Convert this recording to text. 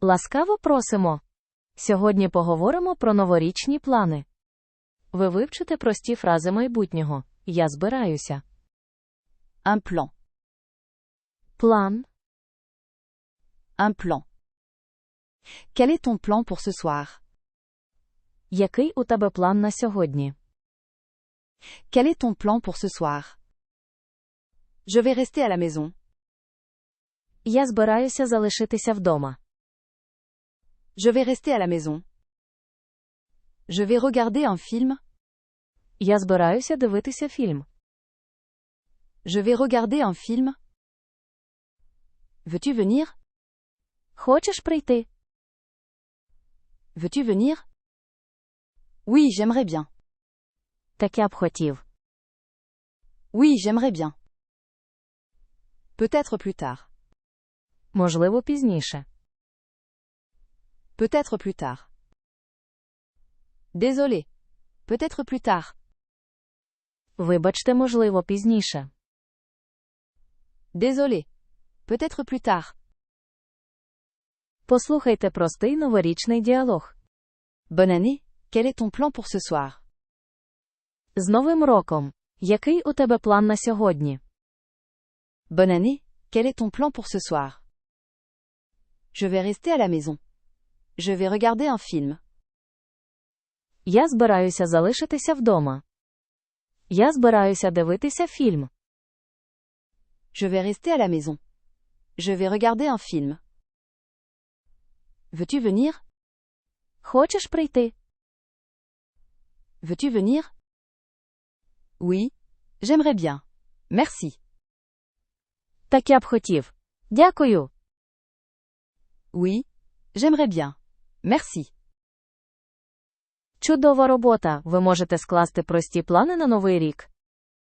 Ласкаво просимо. Сьогодні поговоримо про новорічні плани. Ви вивчите прості фрази майбутнього. Я збираюся. Un plan. План. Un plan. Quel est ton plan pour ce soir Який у тебе план на сьогодні? Quel est ton plan pour ce soir Je vais rester à la maison. Я збираюся залишитися вдома. Je vais rester à la maison. Je vais regarder un film. Я збираюся дивитися фільм. Je vais regarder un film. Veux-tu venir Хочеш прийти? Veux-tu venir Oui, j'aimerais bien. Так я б хотів. Oui, j'aimerais bien. Peut-être plus tard. Можливо, пізніше. Peut-être plus tard. Désolé. Peut-être plus tard. Вибачте, можливо, пізніше. Désolé. Peut-être plus tard. Послухайте простий новорічний діалог. Bonne année. Quel est ton plan pour ce soir З Новим роком. Який у тебе план на сьогодні? Bonne année. Quel est ton plan pour ce soir Je vais rester à la maison. Je vais regarder un film. Я збираюся залишитися вдома. Я збираюся дивитися фільм. Je vais rester à la maison. Je vais regarder un film. Veux-tu venir Хочеш прийти? Veux-tu venir Oui. J'aimerais bien. Merci. Так я б хотів. Дякую. Oui. J'aimerais bien. Merci. Чудова робота. Ви можете скласти прості плани на новий рік.